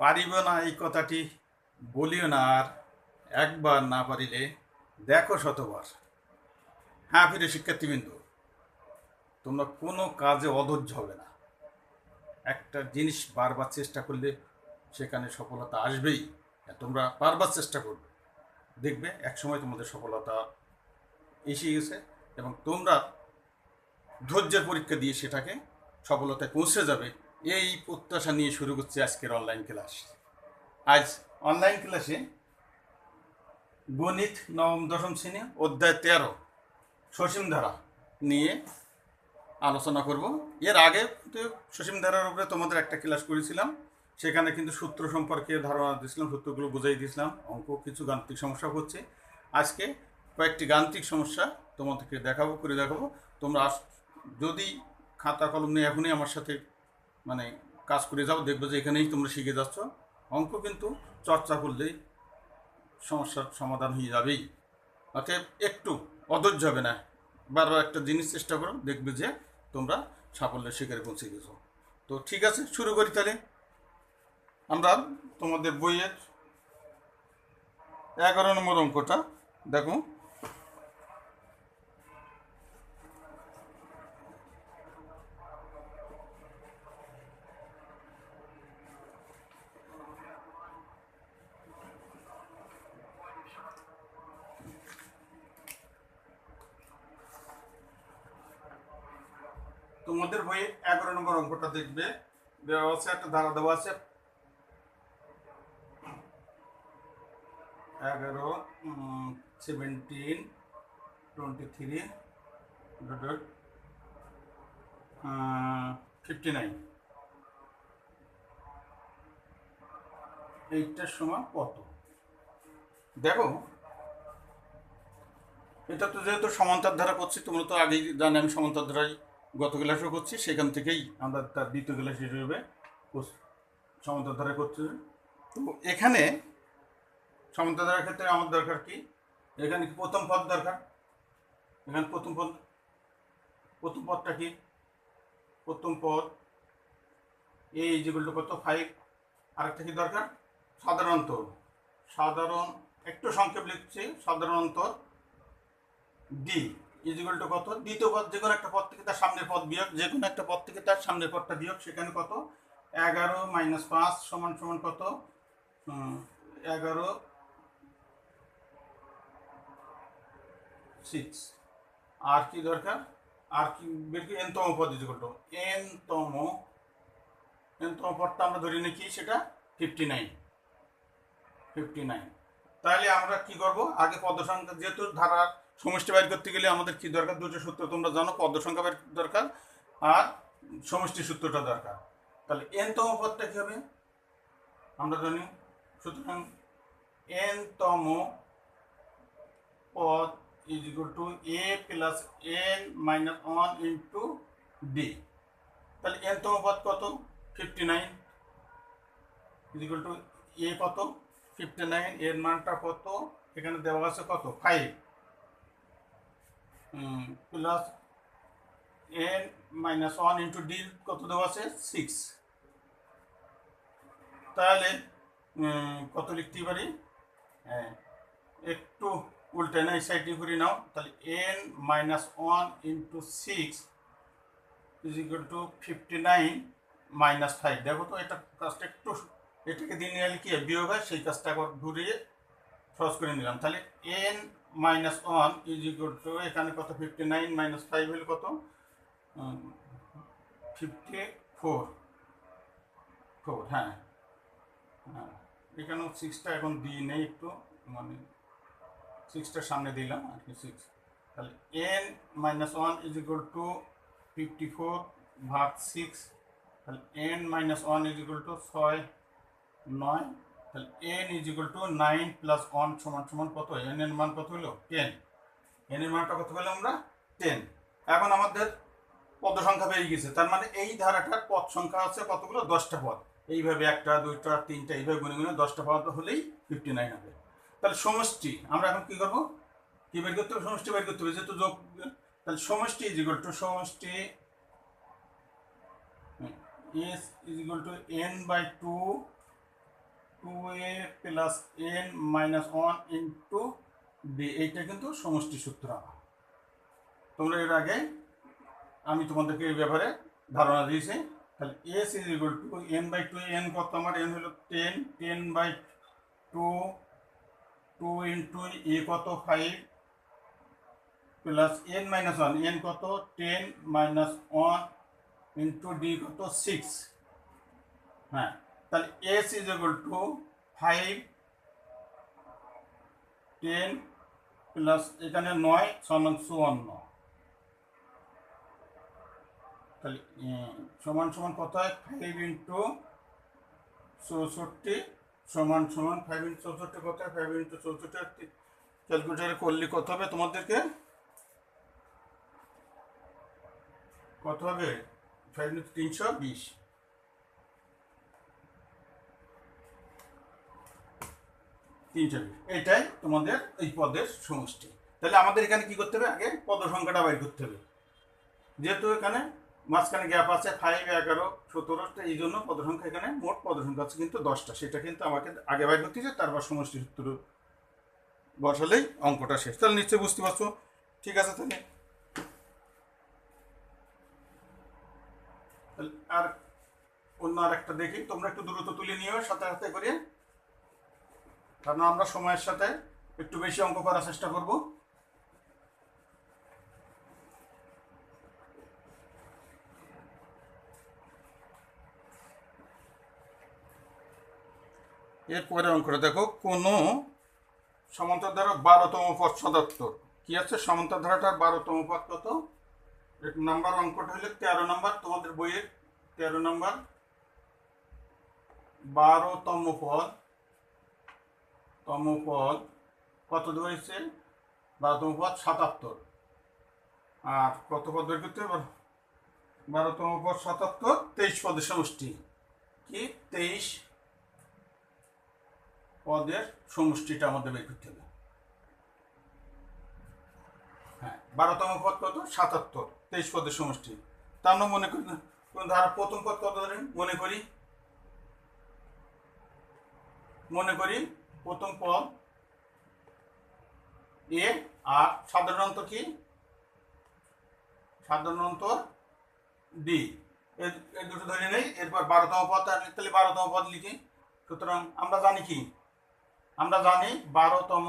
পারিব না এই কথাটি, বলিও না আর একবার না পারিলে দেখো শতবার। হ্যাঁ ফিরে শিক্ষার্থীবৃন্দ, তোমরা কোনো কাজে অধৈর্য হবে না। একটা জিনিস বারবার চেষ্টা করলে সেখানে সফলতা আসবেই। তোমরা বারবার চেষ্টা করবে। দেখবে একসময় তোমাদের সফলতা এসে গেছে এবং তোমরা ধৈর্যের পরীক্ষা দিয়ে সেটাকে সফলতায় পৌঁছে যাবে। এই প্রত্যাশা নিয়ে শুরু করছে আজকের অনলাইন ক্লাস আজ অনলাইন ক্লাসে গণিত নবম, দশম শ্রেণি, অধ্যায় তেরো, সসীম ধারা নিয়ে আলোচনা করব। এর আগে সসীম ধারার উপরে তোমাদের একটা ক্লাস করেছিলাম, সেখানে কিন্তু সূত্র সম্পর্কে ধারণা দিয়েছিলাম, সূত্রগুলো বুঝাই দিয়েছিলাম, অঙ্ক, কিছু গাণিতিক সমস্যা হচ্ছে। আজকে কয়েকটি গাণিতিক সমস্যা তোমাদেরকে দেখাবো, করে দেখাবো। তোমরা যদি খাতা, কলম নিয়ে এখনই আমার সাথে মানে কাজ করে যাও, দেখবে যে এখানেই তোমরা শিখে যাচ্ছ। অঙ্ক কিন্তু চর্চা করলেই সমস্যার সমাধান হয়ে যাবেই। অতএব একটু অধৈর্য হবে না। বারবার একটা জিনিস চেষ্টা করো, দেখবে যে তোমরা সাফল্যের শিকারে পৌঁছে গেছো। তো ঠিক আছে, শুরু করি তাহলে। আমরা তোমাদের বইয়ের এগারো নম্বর অঙ্কটা দেখো। তোমাদের বইয়ে এগারো নম্বর অঙ্কটা দেখবে। দেওয়া আছে, একটা ধারা দেওয়া আছে। এগারো seventeen twenty three fifty nine এইটার সময় কত? দেখো, এটা তো যেহেতু সমান্তর ধারা করছি, তোমরা তো আগেই জানে আমি সমান্তর ধারায় গত ক্লাসও করছি, সেখান থেকেই আমরা তার দ্বিতীয় ক্লাস হিসেবে কোর্স সমান্তর ধারা করছি। তো এখানে সমান্তর ধারার ক্ষেত্রে আমার দরকার কি? এখানে কি প্রথম পদ দরকার? এখানে প্রথম পদ, প্রথম পদটা কি? প্রথম পদ এই যেগুলো কত? ফাইভ আরেকটা কি দরকার? সাধারণত সাধারণ, একটু সংক্ষেপ লিখছি সাধারণত ডি ইজিক্যাল টু কত? দ্বিতীয় পদ, যে কোনো একটা পদ থেকে তার সামনের পদ বিয়োগ, যে কোনো একটা পদ থেকে তার সামনের পদটা বিয়োগ, সেখানে কত? এগারো মাইনাস পাঁচ সমান সমান কত? এগারো সিক্স আর কি দরকার? আর কি, বের কি এনতম পদ ইজিক্যাল টু। এনতম এনতম পদটা আমরা ধরে নিই কি সেটা? ফিফটি নাইন ফিফটি নাইন তাহলে আমরা কি করব? আগে পদ সংখ্যা, যেহেতু ধারার সমষ্টি বাইর করতে গেলে আমাদের কি দরকার? দুটো সূত্র তোমরা জানো পদ সংখ্যা বাইর দরকার আর সমষ্টি সূত্রটা দরকার। তাহলে এন তম পদটা কি হবে? আমরা জানি। সুতরাং এন তম পদ is equal to a plus n minus one into d তাহলে এন তম পদ কত? Fifty nine is equal to a কত? ফিফটি নাইন এর মানটা কত? এখানে দেওয়া আছে কত? Five plus n minus one into d কত দেওয়া আছে? সিক্স তাহলে কত লিখতে পারি? হ্যাঁ, একটু উল্টে না এই সাইডে ঘুরে নাও। তাহলে n minus one into six is equal to fifty nine minus five দেখো তো এটা কাজটা একটু এটাকে দিয়ে নিয়ে কি হয়? বিয়োগ হয় সেই কাজটা ঘুরিয়ে সহজ করে নিলাম। তাহলে n minus one is equal to এখানে কত? ফিফটি নাইন মাইনাস ফাইভ হলে কত? ফিফটি ফোর ফোর হ্যাঁ। হ্যাঁ। এখানেও সিক্সটা এখন দিই নেই একটু মানে সিক্সটার সামনে দিলাম, আর কি সিক্স তাহলে n minus one is equal to fifty four ভাগ সিক্স তাহলে n minus one is equal to ছয়, নয়। তাহলে n is equal to nine plus one সমান সমান কত এন এর মান কত হলো? টেন এন এর মানটা কত পেলাম আমরা? টেন এখন আমাদের পদ সংখ্যা বেরিয়ে গেছে। তার মানে এই ধারাটার পদ সংখ্যা আছে কতগুলো? দশটা পদ। এইভাবে একটা, দুইটা, তিনটা, এইভাবে গুনে গুনে দশটা পদ হলেই ফিফটি নাইন হবে। তাহলে সমষ্টি, আমরা এখন কি করব? কি বের করতে হবে? সমষ্টি বের করতে হবে, যেহেতু যোগ। তাহলে সমষ্টি ইজ ইকুয়াল টু সমষ্টি s is equal to n by two a plus n minus one into d এইটা কিন্তু সমষ্টি সূত্র তোমরা এর আগে আমি তোমাদেরকে এই ব্যাপারে ধারণা দিয়েছি। তাহলে s is equal to n by two n কত আমার? এন হলো ten ten by two two into a কত? Five plus n minus one n কত? Ten minus one into d কত? সিক্স হ্যাঁ তাহলে s is equal to five ten plus এখানে নয়, সমান চুয়ান্ন। তাহলে সমান সমান কত হয়? ফাইভ ইন্টু চৌষট্টি, সমান সমান ফাইভ ইন্টু চৌষট্টি কত হয়? ফাইভ ইন্টু চৌষট্টি ক্যালকুলেটারে করলে কত হবে তোমাদেরকে? কত হবে? ফাইভ ইন্টু তিনশো বিশ। বিশ এটাই তোমাদের এই পদের সমষ্টি। তাহলে আমাদের এখানে কি করতে হবে? আগে পদ সংখ্যাটা বাইর করতে হবে। যেহেতু এখানে মাঝখানে গ্যাপ আছে ফাইভ এগারো সতেরোটা এই জন্য পদ সংখ্যা এখানে মোট পদ সংখ্যা আছে কিন্তু দশটা। সেটা কিন্তু আমাকে আগে বাইর করতে হবে তারপর সমষ্টি সূত্র বসালেই অঙ্কটা শেষ। তাহলে নিশ্চয়ই বুঝতে পারছ? ঠিক আছে তাহলে। আর অন্য আর একটা দেখি। তোমরা একটু দ্রুত তুলে নিও, সাথে সাথে করে কারণ আমরা সময়ের সাথে একটু বেশি অঙ্ক করার চেষ্টা করব। এরপরে অঙ্কটা দেখো, কোনো সমান্তর ধারা বারোতম পদ সদাত্তর। কি আছে? সমান্তর ধারাটার বারোতম পদ কত? নাম্বার অঙ্কটা হলে তেরো নাম্বার, তোমাদের বইয়ের তেরো নাম্বার। বারোতম পদ তম পদ কত ধরেছে বারোতম পদ সাতাত্তর। আর কত পদ বের করতে হবে? বারোতম পদ সাতাত্তর, তেইশ পদের সমষ্টি। কি? তেইশ পদের সমষ্টিটা আমাদের বের করতে হবে। হ্যাঁ বারোতম পদ কত? সাতাত্তর, তেইশ পদের সমষ্টি। তার নাম মনে করি কোন ধারা প্রথম পদ কত ধরেন? মনে করি। মনে করি প্রথম পদ এ, আর সাধারণত কি? সাধারণত ডি এর দুটো ধরে নেই, এরপর বারোতম পদ আর তাহলে বারোতম পদ লিখি। সুতরাং আমরা জানি কি? আমরা জানি বারোতম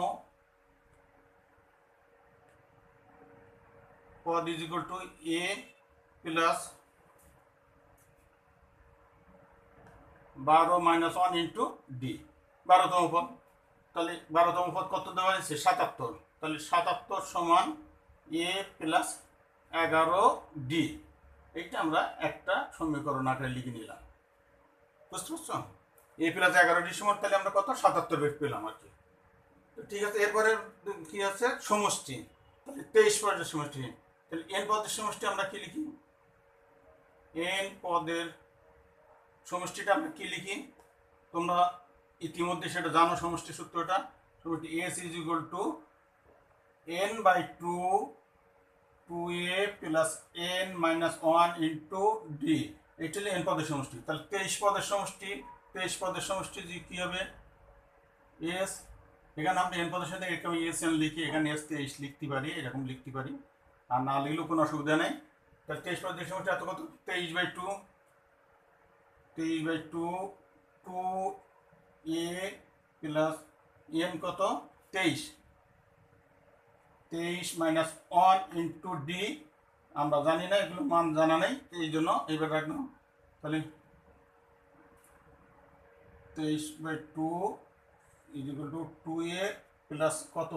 পদ is equal to a plus বারো মাইনাস ওয়ান ইন্টু ডি বারোতম পদ। তাহলে বারোতম পদ কত দেওয়া হয়েছে? সাতাত্তর। তাহলে সাতাত্তর সমান এ প্লাস এগারো ডি। এইটা আমরা একটা সমীকরণ আকারে লিখে নিলাম। বুঝতে পারছ? এ প্লাস এগারো ডি সমান, তাহলে আমরা কত? সাতাত্তর বের পেলাম আর কি। ঠিক আছে, এরপরে কি আছে? সমষ্টি। তাহলে তেইশ পদের সমষ্টি। তাহলে এন পদের সমষ্টি আমরা কি লিখি? এন পদের সমষ্টিটা আমরা কি লিখি? তোমরা ইতিমধ্যে সেটা জানো সমষ্টি সূত্রটা? সমষ্টি s is equal to n by two two a plus n minus one into d এটা এন পদের সমষ্টি। তাহলে তেইশ পদের সমষ্টি, তেইশ পদের সমষ্টি যে কী হবে? এস এখানে আমরা এন পদের সাথে এরকম এস এন লিখি, এখানে এস তেইশ লিখতে পারি, এরকম লিখতে পারি। আর না লিখলেও কোনো অসুবিধা নেই। তাহলে তেইশ পদের সমষ্টি এত কত? তেইশ বাই টু তেইশ by two two a plus n কত? তেইশ। তেইশ মাইনাস ওয়ান ইন্টু ডি, আমরা জানি না এগুলো মান জানা নেই, এই জন্য এবার রাখলাম। তাহলে তেইশ by two is equal to two a plus কত?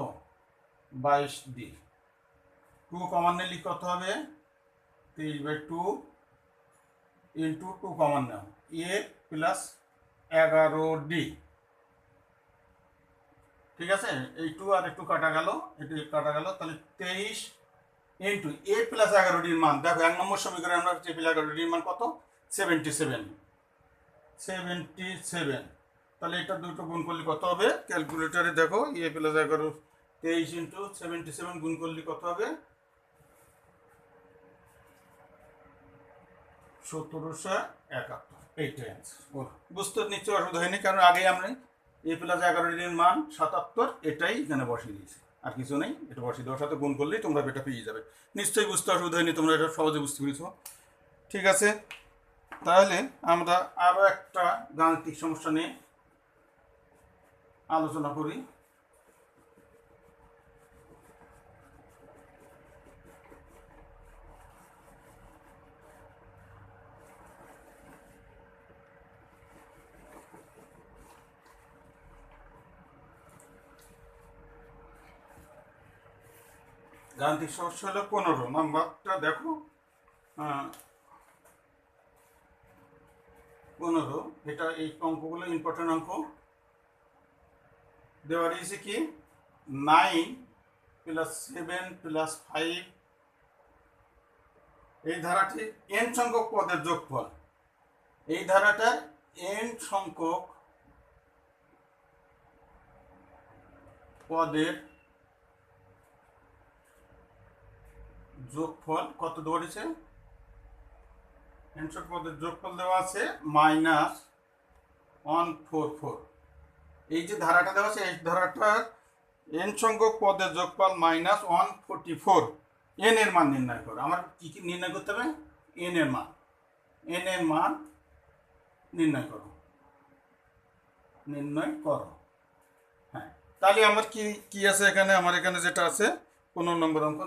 বাইশ ডি। টু কমান নিলে কত হবে? তেইশ বাই টু ইন্টু টু কমান নাও এ প্লাস এগারো ডি ঠিক আছে? এই টু আর একটু কাটা গেল। এটু কাটা গেল। তাহলে তেইশ ইন্টু এ প্লাস এগারো ডির মান। দেখো, এক নম্বর সমীকরণে আমরা এ প্লাস এগারো ডির মান কত? সেভেন্টি সেভেন সেভেন্টি সেভেন তাহলে এটা দুটো গুণ করলে কত হবে? ক্যালকুলেটারে দেখো এ প্লাস এগারো, তেইশ ইন্টু সেভেন্টি সেভেন গুণ করলে কত হবে? সতেরোশো একাত্তর। এইটাই বুঝতে নিশ্চয়ই অসুবিধা হয়নি কারণ আগে আমরা এ প্লাস এগারো ডিগ্রির মান সাতাত্তর এটাই এখানে বসিয়ে দিয়েছে। আর কিছু নেই এটা বসিয়ে দেওয়ার সাথে গুণ করলেই তোমরা এটা পেয়ে যাবে। নিশ্চয়ই বুঝতে অসুবিধা হয়নি তোমরা এটা সহজে বুঝতে পেরেছ। ঠিক আছে তাহলে আমরা আরও একটা গাণিতিক সমস্যা নিয়ে আলোচনা করি। গাণিতিক সমস্যা হলো পনেরো। নাম্বারটা দেখো। পনেরো। এটা এই অঙ্কগুলো ইম্পর্টেন্ট অঙ্ক। দেওয়া রয়েছে কি? Nine plus seven plus five এই ধারাটি এন সংখ্যক পদের যোগফল। এই ধারাটার এন সংখ্যক পদের যোগফল কত রয়েছে এনশট পদের যোগফল দেওয়া আছে মাইনাস ওয়ান ফোর ফোর এই যে ধারাটা দেওয়া আছে, এই ধারাটার এন সংখ্যক পদের যোগফল minus one forty four n এর মান নির্ণয় করো। আমার কি কি নির্ণয় করতে হবে? এন এর মান। এন এর মান নির্ণয় করো। নির্ণয় করো। হ্যাঁ। তাহলে আমার কি কি আছে এখানে? আমার এখানে যেটা আছে, পনেরো নম্বর অঙ্ক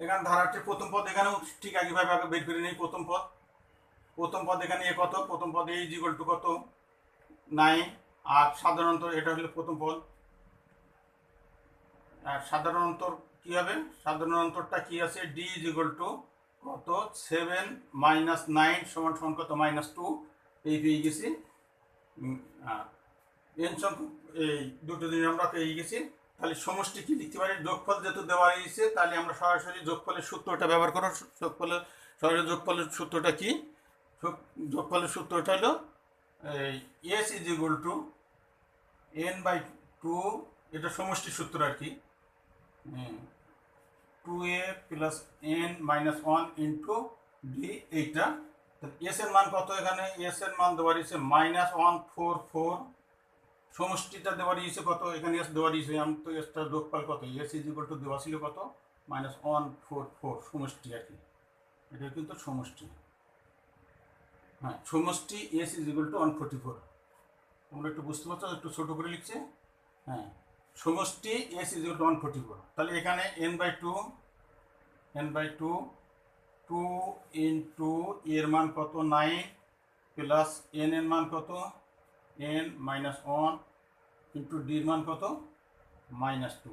এখানে ধারাটির প্রথম পদ, এখানেও ঠিক একইভাবে আগে বের করে নিই প্রথম পদ। প্রথম পদ এখানে এ কত? প্রথম পদ এই জিগল টু কত? নাইন আর সাধারণত এটা হলো প্রথম পদ। আর সাধারণ অন্তর কি হবে? সাধারণ অন্তরটা কি আছে? ডি ইকুয়াল টু কত? সেভেন মাইনাস নাইন সমান সমান কত? মাইনাস টু এই পেয়ে গেছি। এন সংখ্যক, এই দুটো দিন আমরা পেয়ে গেছি। তাহলে সমষ্টি কি লিখতে পারি? যোগফল যেহেতু দেওয়া রয়েছে, তাহলে আমরা সরাসরি যোগফলের সূত্রটা ব্যবহার করো। যোগফলের, সরাসরি যোগফলের সূত্রটা কি? যোগ- যোগফলের সূত্রটা হলো s is equal to n by two এটা সমষ্টি সূত্র আর কি। Two a plus n minus one into d এইটা। এস এর মান কত এখানে? এস এর মান দেওয়া রয়েছে মাইনাস ওয়ান ফোর ফোর সমষ্টিটা দেওয়া রয়েছে কত? এখানে এস দেওয়া রয়েছে আমি তো এসটা যোগফল কত? এস ইজ ইকুয়াল টু দেওয়া ছিল কত? মাইনাস ওয়ান ফোর ফোর সমষ্টি আর কি। এটা কিন্তু সমষ্টি। হ্যাঁ সমষ্টি s is equal to one forty four তোমরা একটু বুঝতে পারছ? একটু ছোটো করে লিখছে। হ্যাঁ সমষ্টি s is equal to one forty four তাহলে এখানে n by two n by two two into এর মান কত? নাইন প্লাস এন এর মান কত? এন মাইনাস ওয়ান ইন্টু ডির মান কত? Minus two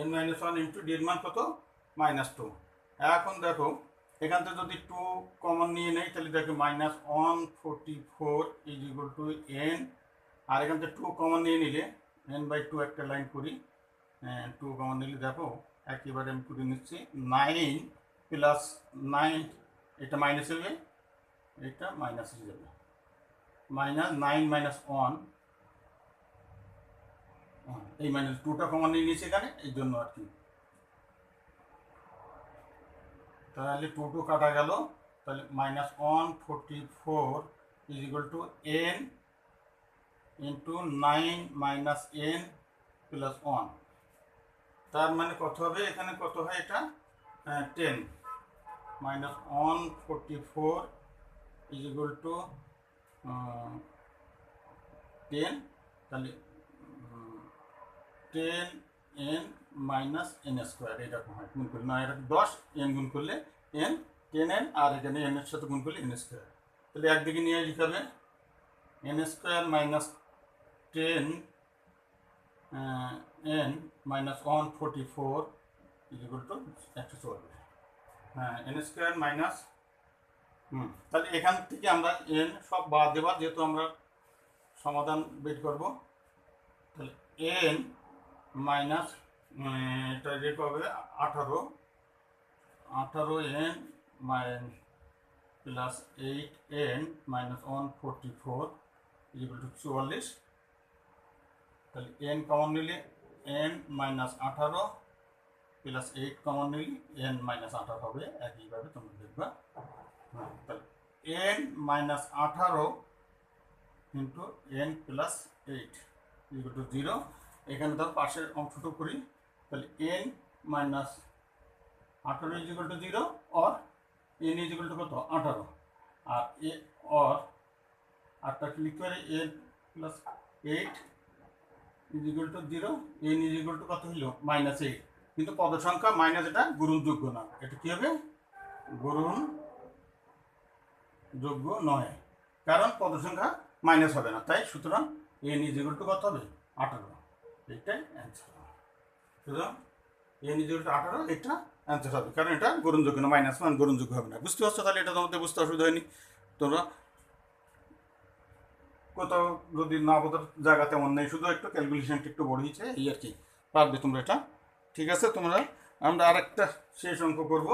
n minus one into ডির মান কত? মাইনাস টু এখন দেখো, এখান থেকে যদি টু কমন নিয়ে নেই, তাহলে দেখো minus one forty four is equal to n আর এখান থেকে টু কমন নিয়ে নিলে এন বাই টু একটা লাইন করি। টু কমন নিলে দেখো, একেবারে আমি করে নিচ্ছি নাইন প্লাস নাইন এটা মাইনাস হবে এটা মাইনাস হয়ে যাবে। মাইনাস নাইন মাইনাস ওয়ান এই মাইনাস টুটা কমন নিয়ে নিয়েছি এখানে, এই জন্য আর কি। তাহলে টু টু কাটা গেল। তাহলে minus one forty four is equal to n into nine minus n plus one তার মানে কত হবে? এখানে কত হয় এটা? Ten minus one forty four is equal to ten তাহলে ten n minus n square এরকম হয়, গুণ করলে না এরকম দশ এন গুণ করলে এন টেন এন আর এখানে এন এর সাথে গুণ করলে এন স্কোয়ার তাহলে একদিকে নিয়ে লিখাবে n square minus ten n minus one forty four equal to একশো চল্লিশ হ্যাঁ এন স্কোয়ার মাইনাস তাহলে এখান থেকে আমরা এন সব বাদ দেবা, যেহেতু আমরা সমাধান বের করব। তাহলে এন মাইনাস এটা রেট হবে আঠারো। আঠারো n minus plus eight n minus one forty four equal to চুয়াল্লিশ। তাহলে এন কমন নিলে এন মাইনাস আঠারো, প্লাস এইট কমন নিলে এন মাইনাস আঠারো হবে। একইভাবে তোমরা দেখবা। এন মাইনাস আঠারো into n plus eight equal to zero এখানে ধর পাশের অংশটুকু করি, তাহলে এন মাইনাস আঠারো is equal to zero or n is equal to কত? আঠারো। আর এ অর আটটা ক্লিক করে n plus eight is equal to zero n is equal to কত হইল মাইনাস এইট কিন্তু পদ সংখ্যা মাইনাস এটা গ্রহণযোগ্য না। এটা কী হবে? গ্রহণ যোগ্য নয়। কারণ পদ সংখ্যা মাইনাস হবে না। তাই সুতরাং এন ইজ ইকুয়াল টু কত হবে? আঠারো। এইটাই অ্যান্সার সুতরাং এন ইজ ইকুয়াল টু আঠারো, এটা অ্যান্সার হবে। কারণ এটা গ্রহণযোগ্য না মাইনাস ওয়ান গ্রহণযোগ্য হবে না। বুঝতে পারছ তাহলে এটা তোমাদের বুঝতে অসুবিধা হয়নি। তোমরা কোথাও যদি না বোঝার জায়গা তেমন নেই। শুধু একটু ক্যালকুলেশনটা একটু বড়িয়েছে, এই আর কি। পারবে তোমরা এটা। ঠিক আছে, তোমরা আমরা আরেকটা শেষ অঙ্ক করব।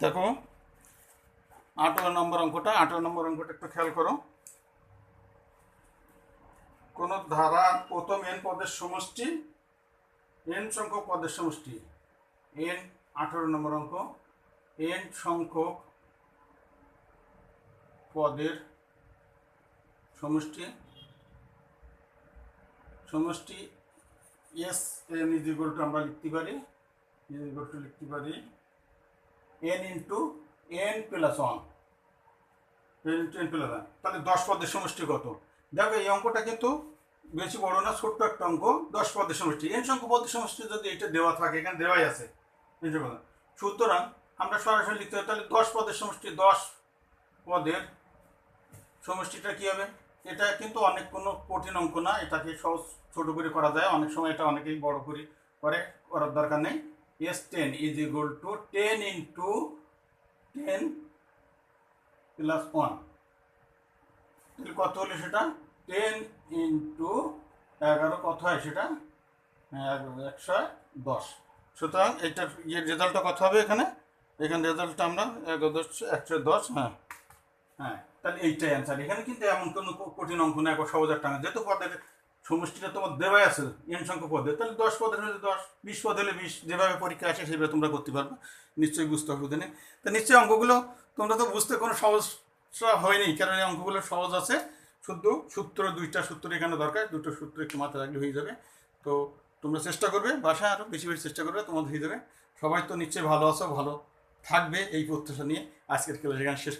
দেখো, আঠারো নম্বর অঙ্কটা, আঠারো নম্বর অঙ্কটা একটু খেয়াল করো। কোন ধারার প্রথম এন পদের সমষ্টি এন সংখ্যক পদের সমষ্টি। এন আঠারো নম্বর অঙ্ক এন সংখ্যক পদের সমষ্টি। সমষ্টি এস এন ইজ আমরা লিখতে পারি ইজ লিখতে পারি। N into n plus one n into n plus one তাহলে দশ পদের সমষ্টি কত? দেখো এই অঙ্কটা কিন্তু বেশি বড় না, ছোট্ট একটা অঙ্ক। দশ পদের সমষ্টি। এন সংখ্যক পদের সমষ্টি যদি এটা দেওয়া থাকে, এখানে দেওয়াই আছে। সুতরাং আমরা সরাসরি লিখতে হবে, তাহলে দশ পদের সমষ্টি, দশ পদের সমষ্টিটা কী হবে? এটা কিন্তু অনেক কোনো কঠিন অঙ্ক না, এটাকে সহজ ছোট করে করা যায়। অনেক সময় এটা অনেকেই বড় করে করে, করার দরকার নেই। S ten is equal to ten into ten plus one তাহলে কত হলো সেটা? টেন ইন্টু এগারো কত হয় সেটা? একশো দশ। সুতরাং এটার ইয়ের রেজাল্টটা কত হবে এখানে? এখানে রেজাল্টটা আমরা একশো দশ হ্যাঁ। হ্যাঁ তাহলে এইটাই অ্যান্সার এখানে কিন্তু এমন কোনো কঠিন অঙ্ক না একবার সহজ একটা যেহেতু পদের সমষ্টিটা তোমার দেওয়াই আছে এন সংখ্যক পদে। তাহলে দশ পদের হলে দশ, বিশ পদ হলে বিশ, যেভাবে পরীক্ষা আসে সেভাবে তোমরা করতে পারবে। নিশ্চয়ই বুঝতে অসুবিধা নেই তা নিশ্চয়ই অঙ্কগুলো তোমরা তো বুঝতে কোনো সমস্যা হয়নি, কারণ এই অঙ্কগুলো সহজ আছে। শুধু সূত্র, দুইটা সূত্র এখানে দরকার, দুটো সূত্র একটু মাথায় রাখলে হয়ে যাবে। তো তোমরা চেষ্টা করবে, বাসায় আরও বেশি বেশি চেষ্টা করবে, তোমাদের হয়ে যাবে। সবাই তো নিশ্চয়ই ভালো আছো, ভালো থাকবে এই প্রত্যাশা নিয়ে। আজকের ক্লাস এখানে শেষ